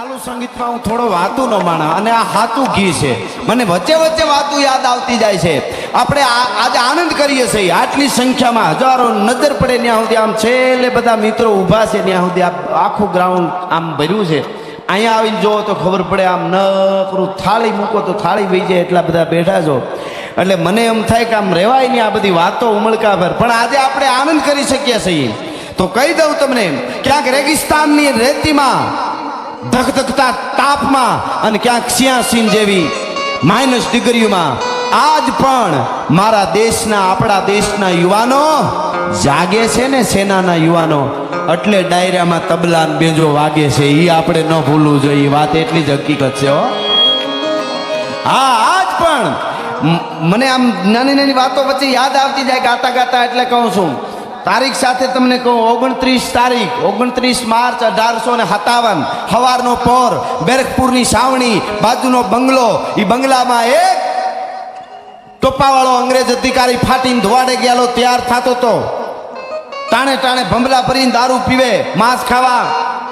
ચાલુ સંગીતમાં હું થોડો વાતું ન માણા અને આ હાતું ઘી છે. મને વચ્ચે વચ્ચે વાતું યાદ આવતી જાય છે. આપણે આજે આનંદ કરીએ છીએ. આટલી સંખ્યામાં હજારો નજર પડે ત્યાં સુધી આમ છેલ્લે બધા મિત્રો ઊભા છે ત્યાં સુધી આખું ગ્રાઉન્ડ આમ ભર્યું છે. અહીંયા આવીને જોવો તો ખબર પડે આમ નકરું થાળી મૂકો તો થાળી વહી જાય એટલા બધા બેઠા છો. એટલે મને એમ થાય કે આમ રહેવાય નહીં આ બધી વાતો ઉમળકા ભર પણ આજે આપણે આનંદ કરી શકીએ છીએ. તો કહી દઉં તમને, ક્યાંક રેગિસ્તાનની રેતીમાં ધગધગતા તાપમાં અને ક્યાંક સિયાસીન જેવી માઇનસ ડિગ્રીમાં આજ પણ મારા દેશના, આપણા દેશના યુવાનો જાગે છે ને સેનાના યુવાનો? એટલે ડાયરામાં તબલા બેજો વાગે છે એ આપણે ન ભૂલવું જોઈએ. વાત એટલી જ હકીકત છે, હો. હા, આજ પણ મને આમ નાની નાની વાતો વચ્ચે યાદ આવતી જાય ગાતા ગાતા એટલે કહું છું. તારીખ સાથે તમને કહું, ઓગણત્રીસ તારીખ, ઓગણત્રીસ માર્ચ અઢારસો ને સત્તાવન સવારનો પોર, બેરકપુરની સાવણી બાજુનો બંગલો એ બંગલામાં એક ટોપાવાળો અંગ્રેજ અધિકારી ફાટીને ધોવાડે ગયેલો, તૈયાર થતો હતો ટાણે ટાણે ભંભલા ભરીને દારૂ પીવે, માંસ ખાવા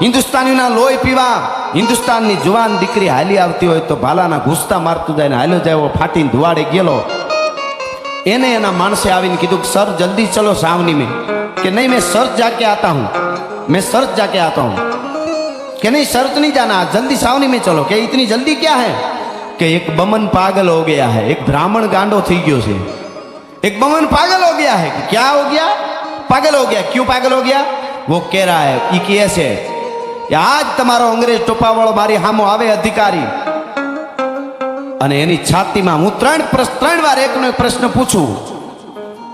હિન્દુસ્તાનીના લોહી પીવા. હિન્દુસ્તાનની જુવાન દીકરી હાલી આવતી હોય તો ભાલાના ઘૂસતા મારતું જાય ને હાલ્યો જાય ફાટીને ધુવાડે ગયેલો. એને એના માણસે આવીને કીધું કે સર જલ્દી ચલો સાવની में कि नहीं मैं सर्च जाके आता हूँ मैं सर्च जाके आता हूँ कि नहीं सर्च नहीं जाना जल्दी सावनी में चलो कि इतनी जल्दी क्या है कि एक बमन पागल हो गया है एक ब्राह्मण गांडो થઈ ગયો છે एक बमन पागल हो गया है कि क्या हो गया पागल हो गया क्यों पागल हो गया वो कह रहा है ई कि ऐसे कि આજ તમારો અંગ્રેજ ટોપાવાળો મારી સામો આવે અધિકારી અને એની છાતીમાં હું ત્રણ પ્રશ્ન ત્રણ વાર એકનો એક પ્રશ્ન પૂછું.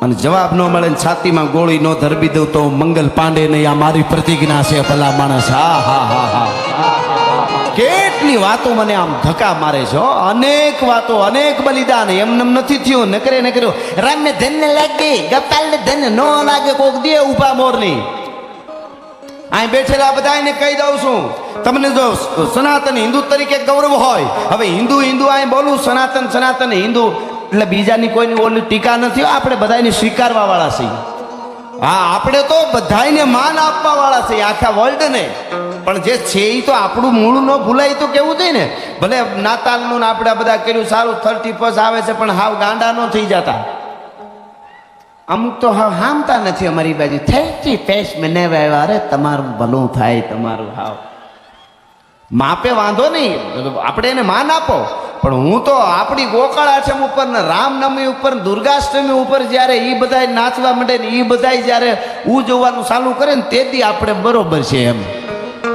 અને જવાબ ન મળે છાતીમાં ગોળી ન ધરબી દઉં તો મંગલ પાંડે નહીં, આ મારી પ્રતિજ્ઞા છે, ભલા માણસ. હા હા હા હા કેટલી વાતો મને આમ ધક્કા મારે છે અનેક વાતો, અનેક બલિદાન. એમને નથી થયું. નકરે ન કર્યું રામને ધન્ય લાગે, ગપાલને ધન્ય ન લાગે, કોક દે ઊભા મોરની. અહીં બેઠેલા બધાને કહી દઉં છું, તમને જો સનાતન હિન્દુ તરીકે ગૌરવ હોય, હવે હિન્દુ હિન્દુ અહીં બોલું, સનાતન સનાતન હિન્દુ, એટલે બીજાની કોઈની ઓલી ટીકા નથી, આપણે બધાને સ્વીકારવા વાળા છીએ. હા, આપણે તો બધાને માન આપવા વાળા છીએ, આખા વર્લ્ડને. પણ જે છે એ તો આપણું મૂળ ન ભૂલાય તો કેવું જોઈએ ને? ભલે નાતાલનું આપણે બધા કર્યું, સારું થર્ટી ફર્સ્ટ આવે છે, પણ હાવ ગાંડા ન થઈ જતા. અમુક તો હા હામતા નથી અમારી બાજુ. થર્ટી પેશ મને વ્યવહારે તમારું ભલું થાય, તમારું હાવ. માપે વાંધો નહીં. આપણે એને માન આપો. પણ હું તો આપણી ગોકળ આઠમ ઉપર ને રામનવમી ઉપર દુર્ગાષ્ટમી ઉપર જ્યારે એ બધા નાચવા માંડે ને એ બધા જ્યારે ઉ જોવાનું ચાલુ કરે ને તેથી આપણે બરોબર છે એમ.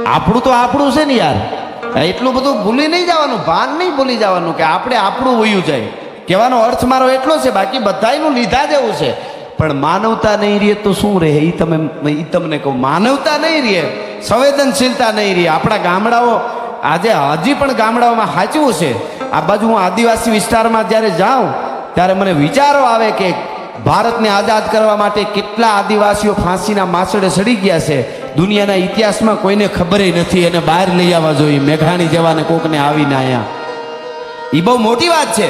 આપણું તો આપણું છે ને યાર. એટલું બધું ભૂલી નહીં જવાનું, ભાન નહીં ભૂલી જવાનું કે આપણે આપણું વયું જાય. કહેવાનો અર્થ મારો એટલો છે, બાકી બધાયનું લીધા જેવું છે. પણ માનવતા નહીં રહે તો શું રહે? એ તમે એ તમને કહું, માનવતા નહીં રહે, સંવેદનશીલતા નહીં રહે. આપણા ગામડાઓ, આજે હજી પણ ગામડાઓમાં સાચવું છે. આ બાજુ હું આદિવાસી વિસ્તારમાં જ્યારે જાઉં, ત્યારે મને વિચારો આવે કે ભારતને આઝાદ કરવા માટે કેટલા આદિવાસીઓ ફાંસીના માસડે સડી ગયા છે. દુનિયાના ઇતિહાસમાં કોઈને ખબર નથી, એને બહાર લઈ આવવા જોઈએ. મેઘાણી જવાને કોકને આવીને અહીંયા એ બહુ મોટી વાત છે.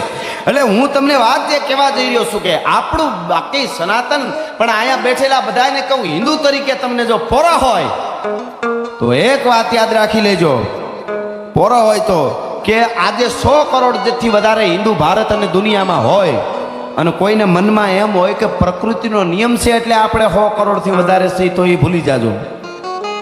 એટલે હું તમને વાત એ કહેવા જઈ રહ્યો છું કે આપણું બાકી સનાતન, પણ અહીંયા બેઠેલા બધાને કહું, હિન્દુ તરીકે તમને જો પોરા હોય, તો એક વાત યાદ રાખી લેજો. પોરો હોય તો કે આજે સો કરોડ જેથી વધારે હિન્દુ ભારત અને દુનિયામાં હોય, અને કોઈને મનમાં એમ હોય કે પ્રકૃતિનો નિયમ છે એટલે આપણે સો કરોડથી વધારે છે તો એ ભૂલી જાજો.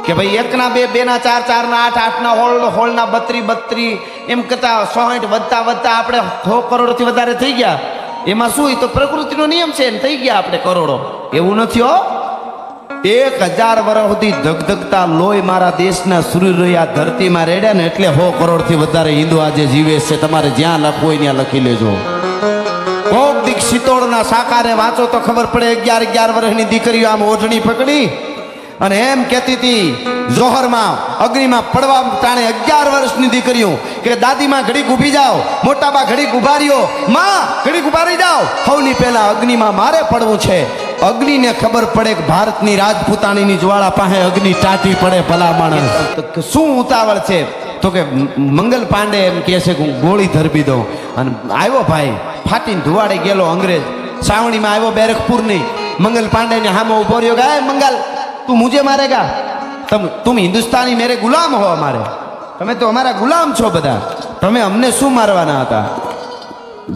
કે ભાઈ એકના બે, બેના ચાર, ચારના આઠ, આઠના હોળ હોળના બત્રી બત્રી, એમ કરતા સોઠ વધતા વધતા આપણે સો કરોડથી વધારે થઈ ગયા. એમાં શું તો પ્રકૃતિનો નિયમ છે ને થઈ ગયા આપણે કરોડો. એવું નથી હો. એક હજાર વર્ષ સુધી ધગધગતા લોહી મારા દેશના સૂર્ય ધરતીમાં રેડ્યા ને એટલે સો કરોડથી વધારે હિન્દુ આજે જીવે છે. તમારે જ્યાં લખવું હોય ત્યાં લખી લેજો. કોક દીક શિતોળના સાકારે વાંચો તો ખબર પડે અગિયાર અગિયાર વર્ષની દીકરીઓ આમ ઓઢણી પકડી. અને એમ કહેતી હતી જોહરમાં, અગ્નિમાં પડવા ટાણે અગિયાર વર્ષની દીકરીઓ કે દાદીમાં ઘડીક ઊભી જાઓ, મોટાબા ઘડીક રહ્યો માં ઘડીક ઊભા રહી જાઓ. સૌની પહેલા અગ્નિમાં મારે પડવું છે. અગ્નિને ખબર પડે કે ભારતની રાજપૂતાણીની જ્વાળા પાસે અગ્નિ ટાટી પડે ભલા માણસ શું ઉતાવળ છે? તો કે મંગલ પાંડે એમ કહે છે કે હું ગોળી ધરબી દઉં. અને આવ્યો ભાઈ, ફાટીને ધુવાડે ગયેલો અંગ્રેજ. સાવણીમાં આવ્યો બેરખપુરની. મંગલ પાંડેને હામો ઊભો રહ્યો ગાય મંગલ तू मुझे मारेगा તમ, તુમ હિન્દુસ્તાની મેરે ગુલામ હો અમારે. તમે તો અમારા ગુલામ છો બધા. તમે અમને શું મારવાના હતા?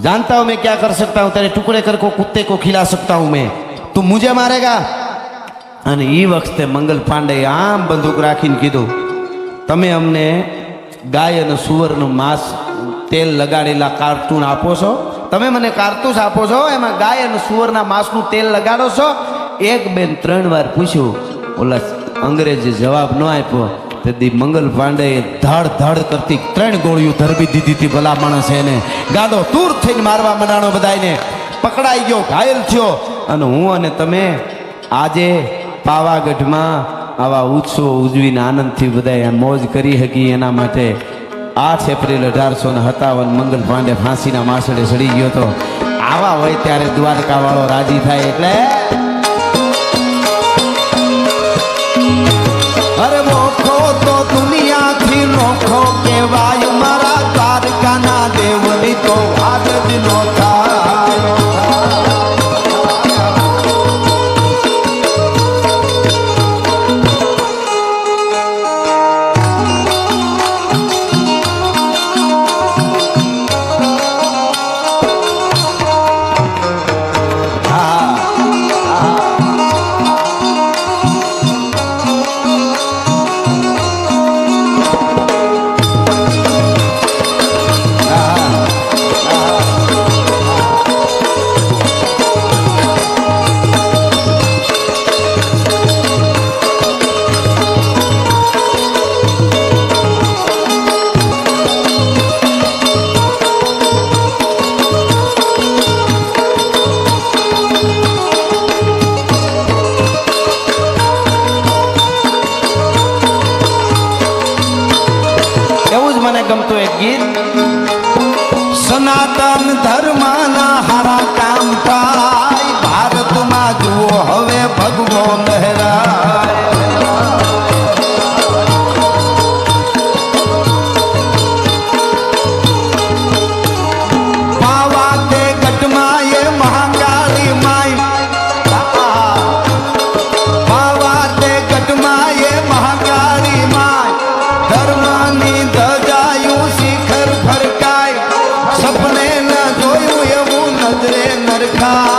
જાણતા હું મેં ક્યાં કરી શકતા હું? તારે ટુકડે કરકો કુત્તે કો ખીલા શકતા હું મેં. તું મુજે મારેગા? અને એ વખતે મંગલ પાંડે આમ બંદૂક રાખીને કીધું, તમે અમને ગાય અને સુવરનું માંસ, તેલ લગાડેલા કાર્ટૂન આપો છો? તમે મને કારતૂસ આપો છો? એમાં ગાય અને સુવરના માંસનું તેલ લગાડો છો? એક બેન ત્રણ વાર પૂછ્યું ઓલા અંગ્રેજે જવાબ ન આપ્યો. તેથી મંગલ પાંડે ધાડ ધાડ કરતી ત્રણ ગોળીઓ ધરબી દીધી હતી, ભલા માણસ એને. ગાદો તૂર થઈને મારવા મંડાણો બધાયને. પકડાઈ ગયો, ઘાયલ થયો. અને હું અને તમે આજે પાવાગઢમાં આવા ઉત્સવો ઉજવીને આનંદથી બધા મોજ કરી શકી એના માટે આઠ એપ્રિલ અઢારસો ને સત્તાવન મંગલ પાંડે ફાંસીના માસડે ચડી ગયો તો આવા હોય ત્યારે દ્વારકાવાળો રાજી થાય એટલે गीत. सनातन か